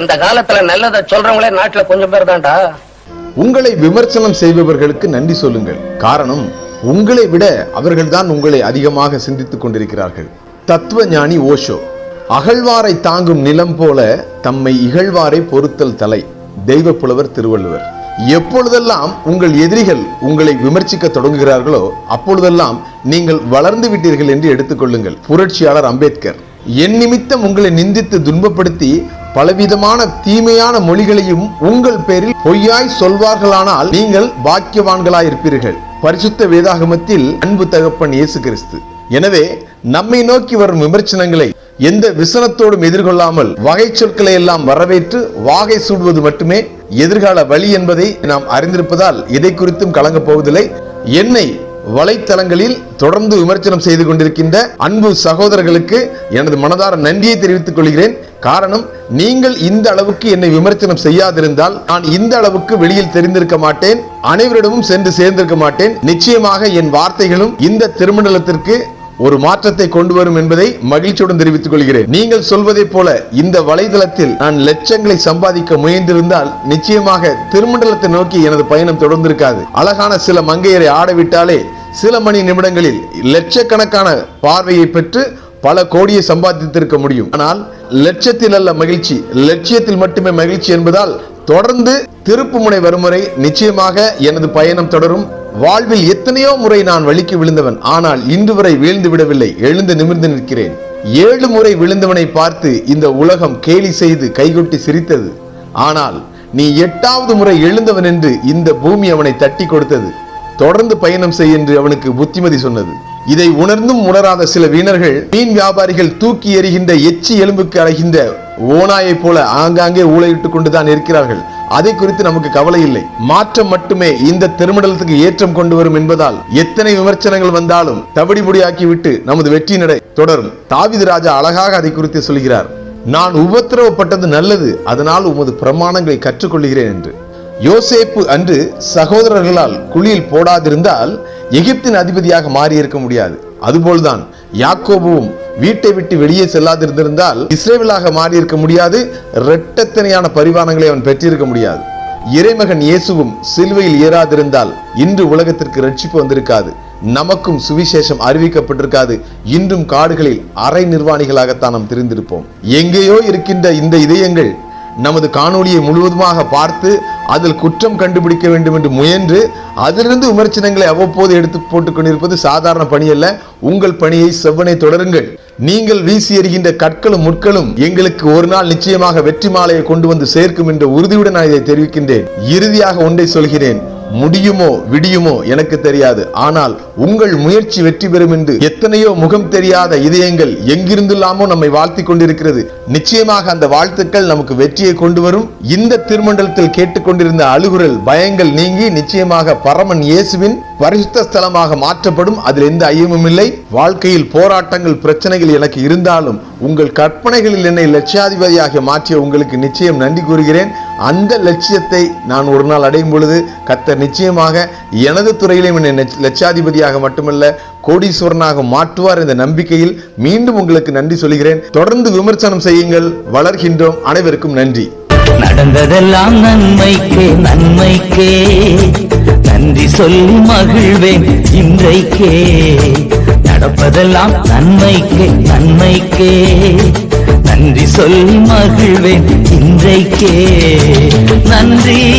இந்த காலத்துல நல்லதை சொல்றவங்களே நாட்டுல கொஞ்சம் பேர் தான்டா. உங்களை விமர்சனம் செய்பவர்களுக்கு நன்றி சொல்லுங்கள். காரணம் உங்களை விட அவர்கள்தான் உங்களை அதிகமாக சிந்தித்துக் கொண்டிருக்கிறார்கள். தத்துவ ஞானி ஓஷோ அகழ்வாரை தாங்கும் நிலம் போல தம்மை இகழ்வாரை பொறுத்தல் தலை தெய்வ புலவர் திருவள்ளுவர். எப்பொழுதெல்லாம் உங்கள் எதிரிகள் உங்களை விமர்சிக்க தொடங்குகிறார்களோ அப்பொழுதெல்லாம் நீங்கள் வளர்ந்து விட்டீர்கள் என்று எடுத்துக்கொள்ளுங்கள் புரட்சியாளர் அம்பேத்கர் என் நிமித்தம் உங்களை நிந்தித்து துன்பப்படுத்தி பலவிதமான தீமையான மொழிகளையும் உங்கள் பேரில் பொய்யாய் சொல்வார்களானால் நீங்கள் பாக்கியவான்களாயிருப்பீர்கள். பரிசுத்த வேதாகமத்தில் அன்பு தகப்பன் இயேசு கிறிஸ்து எனவே நம்மை நோக்கி வரும் விமர்சனங்களை எந்த விசனத்தோடும் எதிர்கொள்ளாமல் வகை சொற்களை எல்லாம் வரவேற்று வாகை சூடுவது மட்டுமே எதிர்கால வழி என்பதை நாம் அறிந்திருப்பதால் இதை குறித்தும் கலங்கப் போவதில்லை. என்னை வலைத்தளங்களில் தொடர்ந்து விமர்சனம் செய்து கொண்டிருக்கின்ற அன்பு சகோதரர்களுக்கு எனது மனதார நன்றியை தெரிவித்துக் கொள்கிறேன். காரணம் நீங்கள் இந்த அளவுக்கு என்னை விமர்சனம் செய்யாதிருந்தால் நான் இந்த அளவுக்கு வெளியில் தெரிந்திருக்க மாட்டேன் அனைவரிடமும் சென்று சேர்ந்திருக்க மாட்டேன். நிச்சயமாக என் வார்த்தைகளும் இந்த திருமண்டலத்திற்கு ஒரு மாற்றத்தை கொண்டு வரும் என்பதை மகிழ்ச்சியுடன் தெரிவித்துக் கொள்கிறேன். நீங்கள் சொல்வதைப் போல இந்த வலைதளத்தில் நான் லட்சங்களை சம்பாதிக்க முயன்றிருந்தால் நிச்சயமாக திருமண்டலத்தை நோக்கி எனது பயணம் தொடர்ந்திருக்காது. அழகான சில மங்கையரை ஆடவிட்டாலே சில மணி நிமிடங்களில் லட்சக்கணக்கான பார்வையை பெற்று பல கோடியை சம்பாதித்திருக்க முடியும். ஆனால் லட்சத்தில் அல்ல மகிழ்ச்சி லட்சியத்தில் மட்டுமே மகிழ்ச்சி என்பதால் தொடர்ந்து திருப்புமுனை வரும் வரை நிச்சயமாக எனது பயணம் தொடரும். வாழ்வில் எத்தனையோ முறை நான் வலிக்கு விழுந்தவன். ஆனால் இன்று வரை வீழ்ந்து விடவில்லை. எழுந்து நிமிர்ந்து நிற்கிறேன். ஏழு முறை விழுந்தவனை பார்த்து இந்த உலகம் கேலி செய்து கைகொட்டி சிரித்தது. ஆனால் நீ எட்டாவது முறை எழுந்தவன் என்று இந்த பூமி அவனை தட்டி கொடுத்தது. தொடர்ந்து பயணம் செய் என்று அவனுக்கு புத்திமதி சொன்னது. இதை உணர்ந்தும் உணராத சில வீணர்கள் மீன் வியாபாரிகள் தூக்கி எறிகின்ற எச்சி எலும்புக்கு அழகின்ற ஓனாயைப் போல ஆங்காங்கே ஊழையிட்டுக் கொண்டுதான் இருக்கிறார்கள். அதை குறித்து நமக்கு கவலை இல்லை. மாற்றம் மட்டுமே இந்த திருமணத்துக்கு ஏற்றம் கொண்டு வரும் என்பதால் எத்தனை விமர்சனங்கள் வந்தாலும் தவிடிபுடியாக்கி விட்டு நமது வெற்றி நடை தொடரும். தாவிது ராஜா அழகாக அதை குறித்து சொல்கிறார். நான் உபத்திரவப்பட்டது நல்லது அதனால் உமது பிரமாணங்களை கற்றுக்கொள்கிறேன் என்று. யோசேப்பு அன்று சகோதரர்களால் குழியில் போடாதிருந்தால் எகிப்தின் அதிபதியாக மாறியிருக்க முடியாது. அதுபோல்தான் யாக்கோபுவும் வீட்டை விட்டு வெளியே செல்லாதிருந்திருந்தால் இஸ்ரேவிலாக மாறியிருக்க முடியாது இரட்டத்தனையான பரிவாரங்களை அவன் பெற்றிருக்க முடியாது. இறைமகன் இயேசுவும் சிலுவையில் ஏறாதிருந்தால் இன்று உலகத்திற்கு ரட்சிப்பு வந்திருக்காது நமக்கும் சுவிசேஷம் அறிவிக்கப்பட்டிருக்காது இன்றும் காடுகளில் அரை நிர்வாணிகளாகத்தான் நாம் தெரிந்திருப்போம். எங்கேயோ இருக்கின்ற இந்த இதயங்கள் நமது காணொளியை முழுவதுமாக பார்த்து அதில் குற்றம் கண்டுபிடிக்க வேண்டும் என்று முயன்று அதிலிருந்து விமர்சனங்களை அவ்வப்போது எடுத்து போட்டுக் கொண்டிருப்பது சாதாரண பணி அல்ல உங்கள் பணியை செவ்வனை தொடருங்கள். நீங்கள் வீசி எறிகின்ற கற்களும் முட்களும் எங்களுக்கு ஒரு நாள் நிச்சயமாக வெற்றி மாலையை கொண்டு வந்து சேர்க்கும் என்ற உறுதியுடன் நான் இதை தெரிவிக்கின்றேன். இறுதியாக ஒன்றை சொல்கிறேன். முடியுமோ விடியுமோ எனக்கு தெரியாது. ஆனால் உங்கள் முயற்சி வெற்றி பெறும் என்று எத்தனையோ முகம் தெரியாத இதயங்கள் எங்கிருந்தெல்லாமோ நம்மை வாழ்த்தி கொண்டிருக்கிறது. நிச்சயமாக அந்த வாழ்த்துக்கள் நமக்கு வெற்றியை கொண்டு வரும். இந்த திருமண்டலத்தில் கேட்டுக்கொண்டிருந்த அழுகுரல் பயங்கள் நீங்கி நிச்சயமாக பரமன் இயேசுவின் பரிசுத்த ஸ்தலமாக மாற்றப்படும். அதில் எந்த ஐயமும் இல்லை. வாழ்க்கையில் போராட்டங்கள் பிரச்சனைகள் எனக்கு இருந்தாலும் உங்கள் கற்பனைகளில் என்னை லட்சியாதிபதியாக மாற்றிய உங்களுக்கு நிச்சயம் நன்றி கூறுகிறேன். அந்த லட்சியத்தை நான் ஒரு நாள் அடையும் பொழுது கத்தர் நிச்சயமாக எனது துறையிலும் என்னை லட்சாதிபதியாக மட்டுமல்ல கோடீஸ்வரனாக மாற்றுவார் என்ற நம்பிக்கையில் மீண்டும் உங்களுக்கு நன்றி சொல்கிறேன். தொடர்ந்து விமர்சனம் செய்யுங்கள். வளர்கின்றோம். அனைவருக்கும் நன்றி. நடந்ததெல்லாம் நன்மைக்கே நன்மைக்கே. நன்றி சொல்லி மகிழ்வேன் இன்றைக்கே. நடப்பதெல்லாம் நன்மைக்கே நன்மைக்கே. நன்றி சொல்லி மகிழ்வேன் இன்றைக்கே. நன்றி நன்றி.